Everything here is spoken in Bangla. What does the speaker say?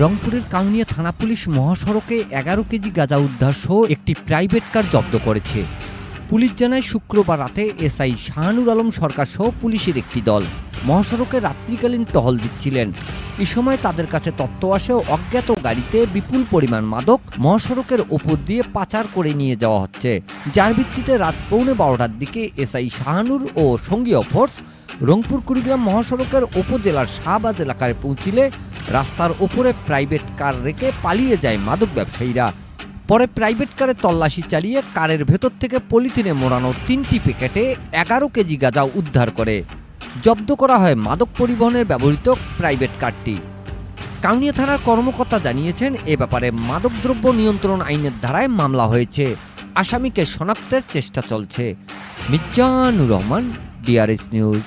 রংপুরের কাউনিয়া থানা পুলিশ মহাসড়কে এগারো কেজি গাঁজা উদ্ধার সহ একটি প্রাইভেট কার জব্দ করেছে। পুলিশ জানায়, শুক্রবার রাতে এসআই শাহানুর আলম সরকার সহ পুলিশের একটি দল মহাসড়কে রাত্রিকালীন টহল দিচ্ছিলেন। এ সময় তাদের কাছে তত্ত্ব আসে অজ্ঞাত গাড়িতে বিপুল পরিমাণ মাদক মহাসড়কের ওপর দিয়ে পাচার করে নিয়ে যাওয়া হচ্ছে। যার ভিত্তিতে রাত পৌনে বারোটার দিকে এসআই শাহানুর ও সঙ্গীয় ফোর্স রংপুর কুড়িগ্রাম মহাসড়কের উপজেলার শাহবাজ এলাকায় পৌঁছিলে রাস্তার ওপরে প্রাইভেট কার রেখে পালিয়ে যায় মাদক ব্যবসায়ীরা। পরে প্রাইভেট কারে তল্লাশি চালিয়ে কারের ভেতর থেকে পলিথিনে মোড়ানো তিনটি প্যাকেটে এগারো কেজি গাঁজা উদ্ধার করে। জব্দ করা হয় মাদক পরিবহনের ব্যবহৃত প্রাইভেট কারটি কাউনিয়া থানার কর্মকর্তা জানিয়েছেন, এ ব্যাপারে মাদকদ্রব্য নিয়ন্ত্রণ আইনের ধারায় মামলা হয়েছে। আসামিকে শনাক্তের চেষ্টা চলছে। মির্জানুর রহমান ডিআরএস নিউজ